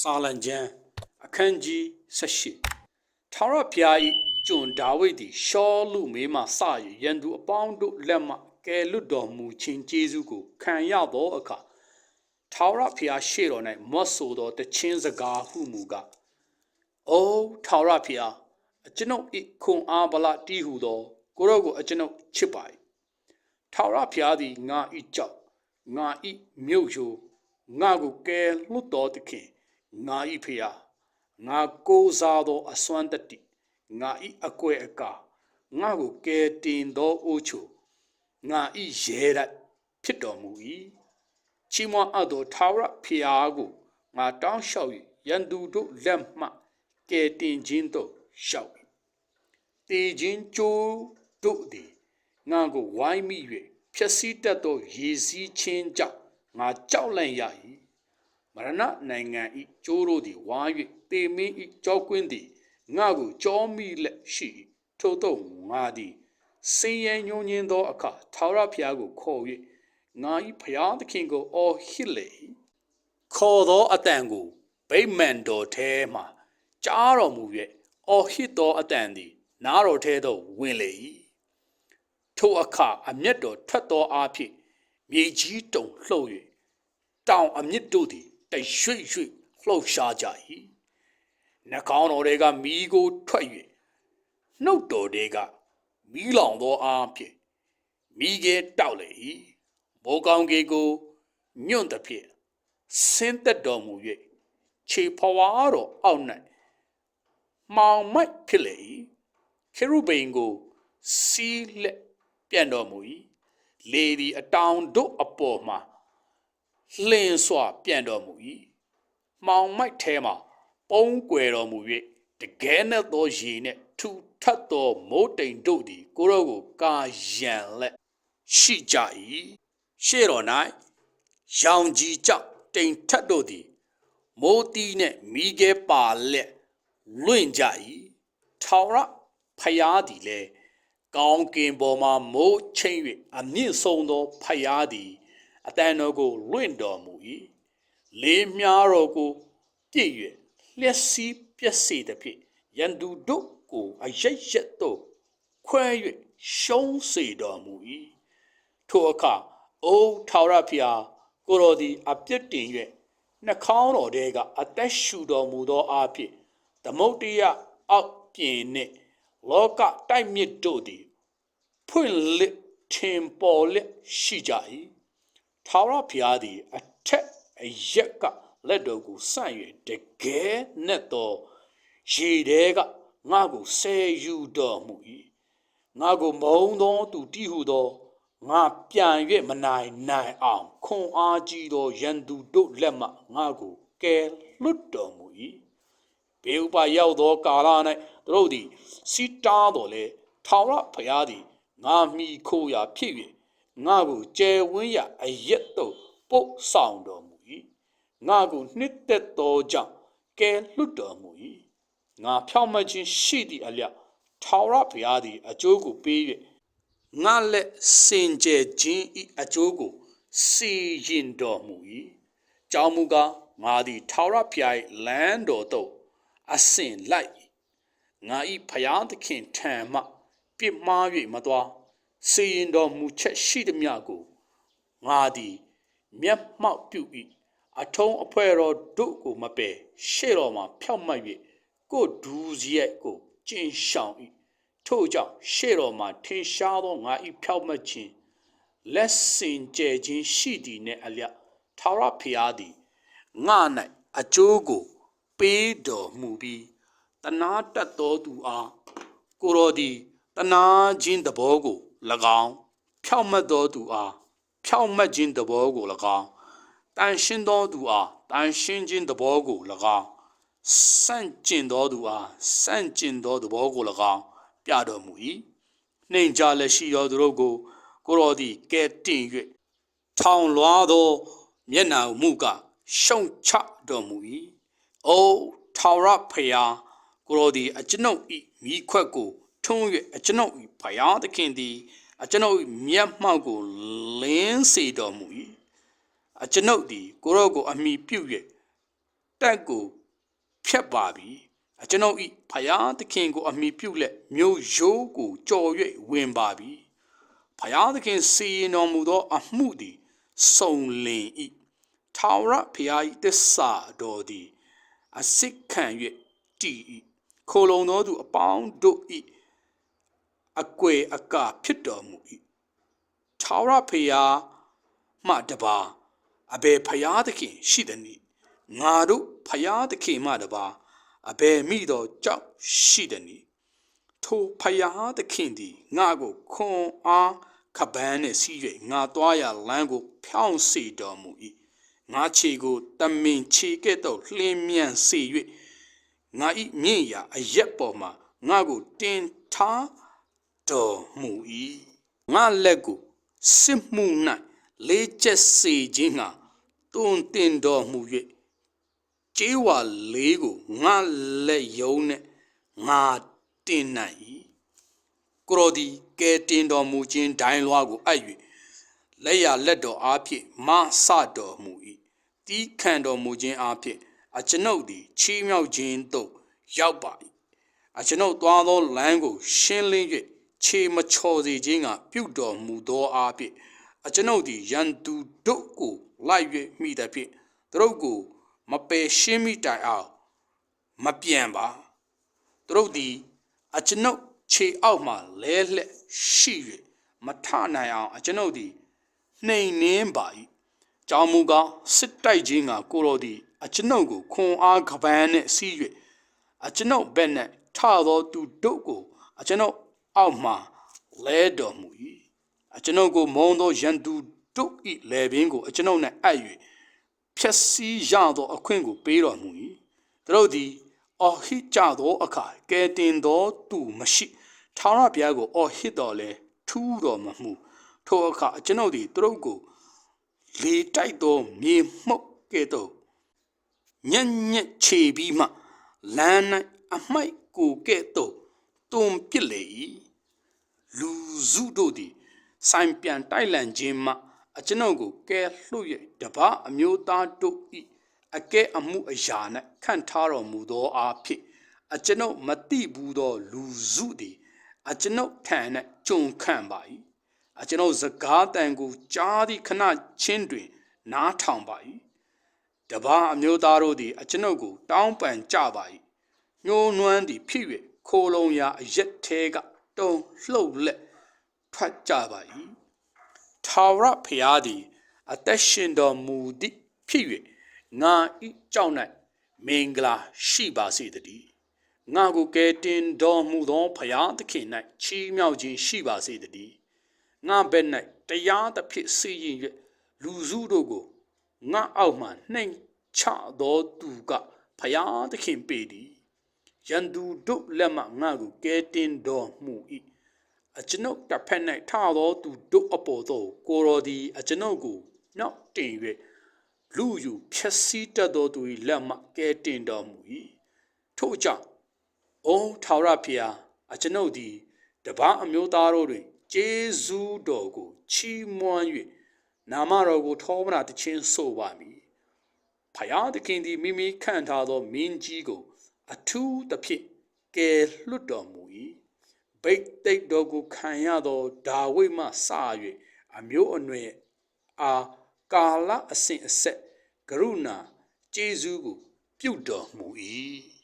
စာလံကျမ်းအခန်းကြီး78ထာဝရဘုရား၏ကျွန်ဒါဝိဒ်သည်ရှောလူမေးမှစ၍ရန်သူအပေါင်းတို့လက်မှကယ်လွတ်တော်မူခြင်းကျေးဇူးကိုခံရသောအခါထာဝရဘုရားရှေ့တော်၌မတ်ဆိုသောတခြင်းစကားဟုမူကားအိုးထာဝရဘုရားအကျွန်ုပ်၏ခွန်အားဗလတီးဟုသောကိုရောကိုအကျွန်ုပ်ချစ်ပါ၏ထာဝရဘုရားသည်ငါ၏ကြောက်ငါ၏မြို့ယိုငါကိုကယ်လွတ်တော်သခင် ငါ၏ဖျားငါကိုးစားသောအစွမ်းတတိငါ၏အကွယ်အကာငါကိုကယ်တင်သောအိုးချိုငါ၏ရဲရဖြစ်တော်မူ၏ချီးမွမ်းအပ်သောထာဝရဖျားကိုငါတောင်းလျှောက်၍ရန်သူတို့လက်မှကယ်တင်ခြင်းသို့လျှောက်၏တည်ခြင်းကြိုးတို့သည်ငါကိုဝိုင်းမိ၍ဖြက်စီးတတ်သောရေစီးခြင်းကြောင့်ငါကြောက်လန့်ရ၏ မရဏနိုင်ငံဤကျိုးတို့သည်ဝါ၍တေမင်းဤကြောကွင်းသည်ငါကိုကြောမိလက်ရှိ၏ထို့သောငါသည်စင်ရညွန်ညင်းသောအခါထာဝရဘုရားကိုခေါ်၍ငါ၏ဘုရားသခင်ကိုအော်ဟစ်လေ၏ခေါ်သောအတန်ကိုဗိမာန်တော်ထဲမှကြားတော်မူ၍အော်ဟစ်သောအတန်သည် နားတော်ထဲသို့ဝင်လေ၏ထိုအခါအမျက်တော်ထွက်သောအားဖြင့်မြေကြီးတုန်လှုပ်၍တောင်အမြစ်တို့သည် တရွေ့ရွေ့လှုပ်ရှားကြ၏နှကောင်းတော်တွေကမီးကိုထွက်၍နှုတ်တော်တွေကမီးလောင်သောအားဖြင့်မိခဲတောက်လေ၏မိုးကောင်းကေကိုညွန့်သည်ဖြင့်ဆင်းသက်တော်မူ၍ခြေဖွာတော်အောက်၌မှောင်မိုက်ဖြစ်လေ၏ခေရုဗိမ်ကိုစီးလက်ပြန်တော်မူ၏လေသည်အတောင်တို့အပေါ်မှာ လှင်စွာပြန်တော်မူ၏မှောင်မိုက်ထဲမှာပုံးကွယ်တော်မူ၍တကယ်နဲ့သောရေနှင့်ထူထပ်သောမိုးတိမ်တို့သည် ကိုရောကိုကာယံလက်ရှိကြ၏ရှေ့တော်၌ရောင်ကြီးကြောင့်တိမ်ထက်တို့သည်မိုးတီးနှင့်မိခဲပါလက်လွင့်ကြ၏ထောင်ရဖျားသည်လည်းကောင်းကင်ပေါ်မှမိုးချိန်၍အမြင့်ဆုံးသောဖျားသည် အတန်တော်ကိုလွင့်တော်မူ၏လေးမြားတော်ကိုပြည့်၍လျက်စီးပြက်စေသည်ဖြင့်ရန်သူတို့ကိုအရိတ်ရက်သို့ခွဲ၍ရှုံးစေတော်မူ၏ထိုအခါအိုးထာဝရဖျားကိုတော်သည်အပြစ်တင်၍နှာခေါင်းတော်တဲကအသက်ရှူတော်မူသောအဖြစ်သမုတ်တရအောက်ပြင်နှင့်လောကတိုက်မြစ်တို့သည်ဖွင့်လစ်ထင်ပေါ်လက်ရှိကြ၏ ထာဝရဘုရားသည်အထက်အရက်ကလက်တော်ကိုဆန့်၍တကယ်နဲ့သောရေတဲကငါကိုဆဲယူတော်မူ၏ငါကိုမုံသောသူတိဟုသောငါပြန်၍မနိုင်နိုင်အောင်ခွန်အားကြီးသောရန်သူတို့လက်မှငါကိုကယ်လွတ်တော်မူ၏ဘေဥပရောက်သောကာလ၌သူတို့သည်စီတားတော်လေထာဝရဘုရားသည်ငါမိခိုးရာဖြစ်၍ ငါကိုကျယ်ဝန်းရာအရက်သို့ပုတ်ဆောင်တော်မူ၏ငါကိုနှစ်သက်သောကြောင့်ကယ်လွတ်တော်မူ၏ငါဖြောင့်မတ်ခြင်းရှိသည့်အလျောက်ထာဝရဘုရားသည်အကျိုးကိုပေး၍ငါလက်စင်ကြယ်ခြင်းဤအကျိုးကိုစီရင်တော်မူ၏ကြောင်းမူကားငါသည်ထာဝရဘုရား၏လမ်းတော်သို့အစဉ်လိုက်ငါ၏ဘုရားသခင်ထံမှပြစ်မှား၍မသွား စီရင်တော်မူချက်ရှိသည်မြကိုငါသည် မျက်မှောက်ပြု၏အထုံးအဖွဲတော်တို့ကိုမပယ်ရှေ့တော်မှာဖြောက်မှတ်၍ကိုဒူးစရက်ကိုကျင်ရှောင်၏ထို့ကြောင့်ရှေ့တော်မှာထင်ရှားသောငါ၏ဖြောက်မှတ်ခြင်းလက်စင်ကြဲခြင်းရှိသည်နှင့်အလျက်ထာဝရဘုရားသည်ငါ၌အကျိုးကို ပေးတော်မူပြီးတနာတတ်တော်သူအားကိုတော်သည်တနာခြင်းတဘောကို၎ င်းဖြောက်မှတ်တော်သူအားဖြောက်မှတ်ခြင်းတဘောကို၎င်းတန်ရှင်းသောသူအားတန်ရှင်းခြင်းတဘောကို၎င်းစန့်ကျင်သောသူအားစန့်ကျင်သောသဘောကို၎င်းပြတော်မူ၏နှိမ်ကြလက်ရှိသောသူတို့ကိုကိုတော်သည်ကဲတင်၍ထောင်လွှားသောမျက်နှာမှုကရှုံချတော်မူ၏အိုးထာဝရဖျားကိုတော်သည်အကျွန်ုပ်၏မိခွက်ကို ထုံး၍အကျွန်ုပ်၏ဘုရားသခင်သည် အကျွန်ုပ်၏မျက်မှောက်ကိုလင်းစေတော်မူ၏အကျွန်ုပ်သည် ကိုရောကိုအမိပြု၍တက်ကိုဖြတ်ပါပြီအကျွန်ုပ်ဤဖယားသခင်ကိုအမိပြုလက်မြို့ရိုးကိုကြော်၍ဝင်ပါပြီဖယားသခင်စီရင်တော်မူသော အမှုသည်စုံလင်ဤထာဝရဖယားဤတစ္ဆာတော်သည်အစစ်ခံ၍တည်ဤခိုလုံသောသူအပေါင်းတို့ဤ အကွယ်အကာဖြစ်တော်မူ၏ထာဝရဖယားမှတပါအဘယ်ဖယားသခင်ရှိသနည်းငါတို့ဖယားသခင်မှတပါအဘယ်မိတော်ကြောက်ရှိသနည်းထိုဖယားသခင်သည်ငါကိုခွန်အားခပန်းနှင့်စီး၍ငါသွားရလမ်းကို ဖြောင်းစေတော်မူ၏ငါခြေကိုတမင်ခြေကဲ့သို့လှင်းမြန်စေ၍ငါဤမြင့်ရာအရက်ပေါ်မှာငါကိုတင်ထား တော်မူ၏ငါလက်ကိုစစ်မှု၌လေးချက်စေခြင်းငါတွင်တင်တော်မူ၍ကျေးဝါလေးကိုငါလက်ယုံနဲ့ငါတင်နိုင်၏ကိုရောဒီကဲတင်တော်မူခြင်းဒိုင်းလွားကိုအပ်၍လက်ရလက်တော်အားဖြင့်မဆတော်မူ၏တီးခံတော်မူခြင်းအားဖြင့်အကျွန်ုပ်သည်ချီးမြှောက်ခြင်းသို့ရောက်ပါ၏အကျွန်ုပ်သွားသောလမ်းကိုရှင်းလင်း၍ ခြေမချော်စေခြင်းကပြုတော်မူသောအားဖြင့်အကျွန်ုပ်သည်ရန်သူတို့ကိုလိုက်၍မိသည်ဖြင့်သူတို့ကိုမပယ်ရှင်းမိတိုင်အောင်မပြန်ပါသူတို့သည်အကျွန်ုပ်ခြေအောက်မှလဲလှက်ရှိ၍မထနိုင်အောင်အကျွန်ုပ်သည်နှိမ်နှင်းပါ၏ကြောင်းမူကားစစ်တိုက်ခြင်းကကိုတော်သည်အကျွန်ုပ်ကိုခွန်အားကပန်းနှင့်စီး၍အကျွန်ုပ်ဘက်၌ထသောသူတို့ကိုအကျွန်ုပ် အောက်မှလဲတော်မူ၏အကျွန်ုပ်ကိုမုံသောရန်သူတို့၏လေပင်ကိုအကျွန်ုပ်၌အပ်၍ဖြက်စီးရသောအခွင့်ကိုပေးတော်မူ၏သူတို့သည်အော်ဟစ်ကြသောအခါကဲတင်သောသူမရှိထာဝရဘုရားကိုအော်ဟစ်တော်လဲထူးတော်မမူထိုအခါအကျွန်ုပ်သည်သူတို့ကိုလေတိုက်သောမြေမှုတ်ကဲ့သို့ညံ့ညက်ခြေပြီးမှလမ်း၌အမိုက်ကိုကဲ့သို့ တွန်ပစ်လေ၏လူစုတို့သည်ဆိုင်ပြန်တိုက်လန့်ခြင်းမှအကျွန်ုပ်ကိုကဲလှုပ်၍တပအမျိုးသားတို့၏အကဲအမှုအရာ၌ခန့်ထားတော်မူသောအားဖြင့်အကျွန်ုပ်မတိဘူးသောလူစုသည်အကျွန်ုပ်ထံ၌ကြုံခံပါ၏အကျွန်ုပ်စကားတန်ကိုကြားသည့်ခဏချင်းတွင် နားထောင်ပါ၏တပအမျိုးသားတို့သည်အကျွန်ုပ်ကို တောင်းပန်ကြပါ၏ညှိုးနွမ်းသည်ဖြစ်၍ ခိုးလုံရာအရက်သေးကတုံလှုပ်လက်ထွက်ကြပါ၏ထာဝရဘုရားသည်အသက်ရှင်တော်မူသည့်ဖြစ်၍ငါဤကြောင့်၌မင်္ဂလာရှိပါစေတည်းငါကိုကယ်တင်တော်မူသောဘုရားသခင်၌ချီးမြှောက်ခြင်းရှိပါစေတည်းငါဘက်၌တရားသဖြင့်စီရင်၍လူစုတို့ကိုငါအောက်မှနှိမ်ချသောသူကဘုရားသခင်ပေသည် ရန်သူတို့လက်မှငါကိုကယ်တင်တော်မူ၏အကျွန်ုပ်တစ်ဖက်၌ထသောသူတို့အပေါ်သို့ကိုရောသည်အကျွန်ုပ်ကိုနောက်တင်၍လူယူဖြက်စီးတတ်သောသူ၏လက်မှကဲတင်တော်မူ၏ထို့ကြောင့်အိုထာဝရဖျားအကျွန်ုပ်သည်တပန်းအမျိုးသားတို့တွင်ကျေးဇူးတော်ကိုချီးမွမ်း၍နာမတော်ကိုထောမနာတခြင်းဆိုပါမည်ဖယားသခင်သည်မိမိခန့်ထားသောမင်းကြီးကို အထူးသဖြင့်ကယ်လွတ်တော်မူ၏ဗိတ်သိက်တော်ကိုခံရသောဒါဝိဒ်မှစ၍အမျိုးအနွယ်အားကာလအစဉ်အဆက်ကရုဏာကျေးဇူးကိုပြုတော်မူ၏